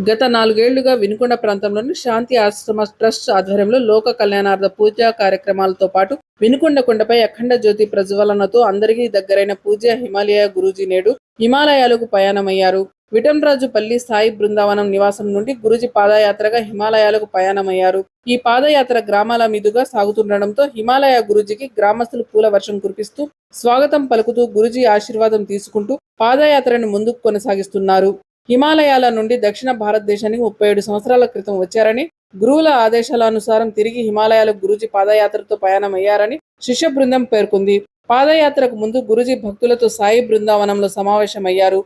గత నాలుగేళ్ళుగా వినుకొండ ప్రాంతంలోని శాంతి ఆశ్రమ ట్రస్ట్ ఆధ్వర్యంలో లోక కళ్యాణార్థ పూజా కార్యక్రమాలతో పాటు వినుకొండ కొండపై అఖండ జ్యోతి ప్రజ్వలనతో అందరికీ దగ్గరైన పూజ హిమాలయ గురూజీ నేడు హిమాలయాలకు పయనమయ్యారు విటంరాజు పల్లి సాయి బృందావనం నివాసం నుండి గురుజీ పాదయాత్రగా హిమాలయాలకు పయనమయ్యారు ఈ పాదయాత్ర గ్రామాల మీదుగా సాగుతుండడంతో హిమాలయ గురుజీకి గ్రామస్తులు పూల వర్షం కురిపిస్తూ స్వాగతం పలుకుతూ గురుజీ ఆశీర్వాదం తీసుకుంటూ పాదయాత్రను ముందుకు కొనసాగిస్తున్నారు. హిమాలయాల నుండి దక్షిణ భారతదేశానికి ముప్పై ఏడు సంవత్సరాల క్రితం వచ్చారని గురువుల ఆదేశాల అనుసారం తిరిగి హిమాలయాలకు గురుజీ పాదయాత్రతో ప్రయాణమయ్యారని శిష్య బృందం పేర్కొంది. పాదయాత్రకు ముందు గురుజీ భక్తులతో సాయి బృందావనంలో సమావేశమయ్యారు.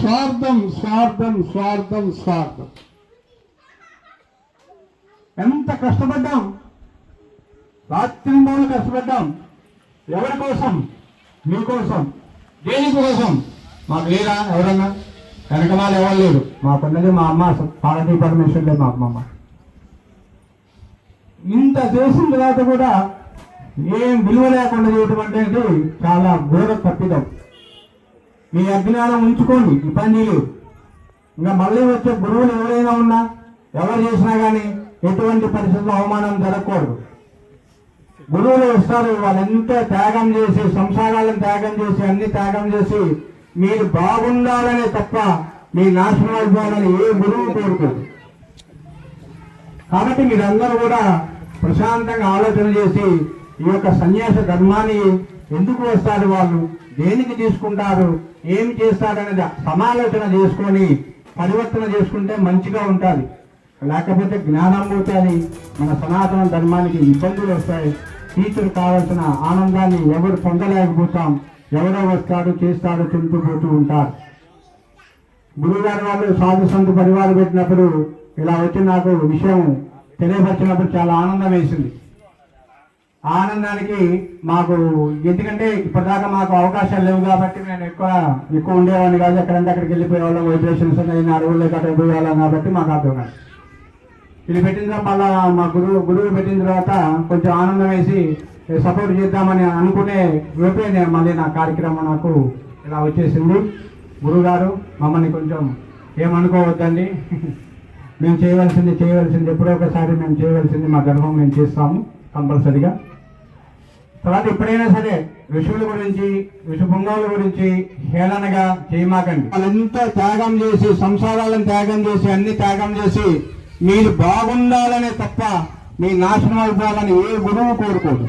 స్వార్థం స్వార్థం స్వార్థం స్వార్థం. ఎంత కష్టపడ్డాం? రాత్రి కష్టపడ్డాం. ఎవరి కోసం? మీకోసం. దేని కోసం మాకు లేరా ఎవరన్నా? వెనకమాల ఎవరు లేరు? మాకున్నది మా అమ్మ పార్వతీ లేదు మా అమ్మమ్మ. ఇంత చేసిన తర్వాత కూడా ఏం విలువ లేకుండా చేయటం అంటే చాలా ఘోర తప్పిదం. మీ అజ్ఞానం ఉంచుకోండి ఇబ్బంది లేదు. ఇంకా మళ్ళీ వచ్చే గురువులు ఎవరైనా ఉన్నా ఎవరు చేసినా కానీ ఎటువంటి పరిస్థితుల్లో అవమానం జరగకూడదు. గురువులు వస్తారు వాళ్ళంతా త్యాగం చేసి సంసారాలను త్యాగం చేసి అన్ని త్యాగం చేసి మీరు బాగుండాలనే తప్ప మీ నాశనం అయిపోవాలని ఏ గురువు కోరుకోదు కాబట్టి మీరందరూ కూడా ప్రశాంతంగా ఆలోచన చేసి ఈ యొక్క సన్యాస ధర్మాన్ని ఎందుకు వస్తారు వాళ్ళు? దేనికి తీసుకుంటారు? ఏమి చేస్తారనేది సమాలోచన చేసుకొని పరివర్తన చేసుకుంటే మంచిగా ఉంటుంది లేకపోతే జ్ఞానం పోతుంది. మన సనాతన ధర్మానికి ఇబ్బందులు వస్తాయి. టీచర్ కావాల్సిన ఆనందాన్ని ఎవరు పొందలేకపోతాం. ఎవరో వస్తాడు చేస్తాడు తింటూ పోతూ ఉంటారు. గురువుగారు వాళ్ళు సాధు సంత పరివారం పెట్టినప్పుడు ఇలా వచ్చి నాకు విషయం తెలియపరిచినప్పుడు చాలా ఆనందం వేసింది. ఆనందానికి మాకు ఎందుకంటే ఇప్పటిదాకా మాకు అవకాశాలు లేవు కాబట్టి నేను ఎక్కువ ఎక్కువ ఉండేవాడిని కాదు. ఎక్కడంటే అక్కడికి వెళ్ళిపోయేవాళ్ళం వైబ్రేషన్స్ ఉన్నాయి అడవుల్లో కట్ట పోయేవాళ్ళం కాబట్టి మాకు అర్థం కాదు ఇది పెట్టిన తర్వాత మళ్ళా మా గురువు గురువు పెట్టిన తర్వాత కొంచెం ఆనందం వేసి సపోర్ట్ చేద్దామని అనుకునే లోపే మళ్ళీ నా కార్యక్రమం నాకు ఇలా వచ్చేసింది. గురుగారు మమ్మల్ని కొంచెం ఏమనుకోవద్దండి. మేము చేయవలసింది చేయవలసింది ఎప్పుడో ఒకసారి మేము చేయవలసింది మా గర్వం మేము చేస్తాము కంపల్సరిగా. తర్వాత ఎప్పుడైనా సరే ఋషుల గురించి ఋషి గురించి హేళనగా చేయమాకండి. వాళ్ళంతా త్యాగం చేసి సంసారాలను త్యాగం చేసి అన్ని త్యాగం చేసి మీరు బాగుండాలనే తప్ప మీ నాశనం అయిపోవాలని ఏ గురువు కోరుకోదు